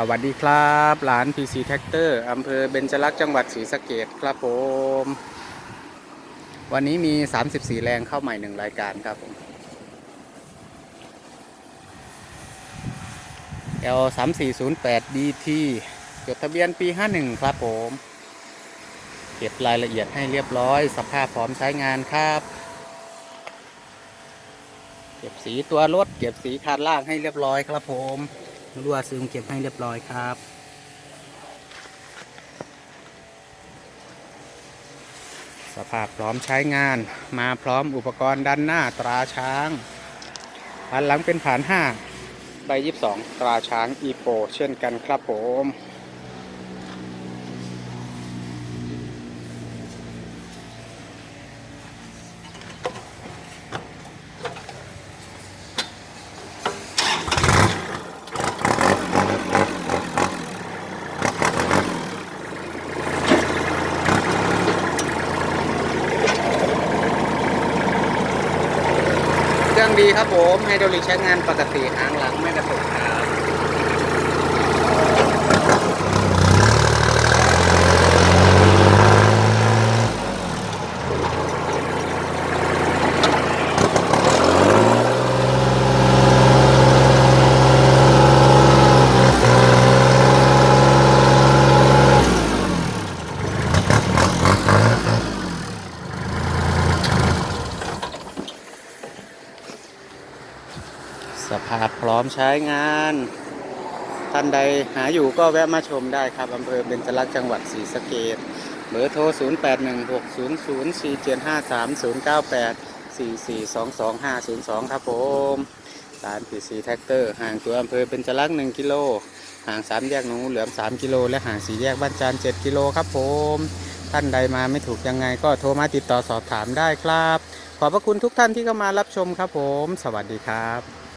สวัสดีครับร้าน PC Tractor อำเภอเบญจลักษณ์จังหวัดศรีสะเกดครับผม วันนี้มี 34 แรงเข้าใหม่หนึ่งรายการครับผม L 3 4 0 8 DT จดทะเบียนปี 51 ครับผม เก็บรายละเอียดให้เรียบร้อย สภาพพร้อมใช้งานครับ เก็บสีตัวรถ เก็บสีคานล่างให้เรียบร้อยครับผม รั่วซึมเก็บให้เรียบร้อยครับสภาพพร้อมใช้งานมาพร้อมอุปกรณ์ด้านหน้าตราช้างผ่านหลังเป็นผ่าน5ใบ22 ตราช้างอีโปเช่นกันครับผม เครื่องดีครับผมไฮดรอลิกใช้งานปกติหางหลังไม่กระตุกครับ สภาพพร้อมใช้งาน ท่านใดหาอยู่ก็แวะมาชมได้ครับอำเภอเบญจลักษณ์จังหวัดศรีสะเกดเบอร์โทร 0816004753 098 4422502 ครับผมสาร้าน PC Tractor ห่างตัวอำเภอเบญจลักษณ์1กิโลห่างสามแยกหนูเหลือม 3 กิโล และห่างสี่แยกบ้านจาน7กิโลครับผม ท่านใดมาไม่ถูกยังไงก็โทรมาติดต่อสอบถามได้ครับ ขอบพระคุณทุกท่านที่เข้ามารับชมครับผม สวัสดีครับ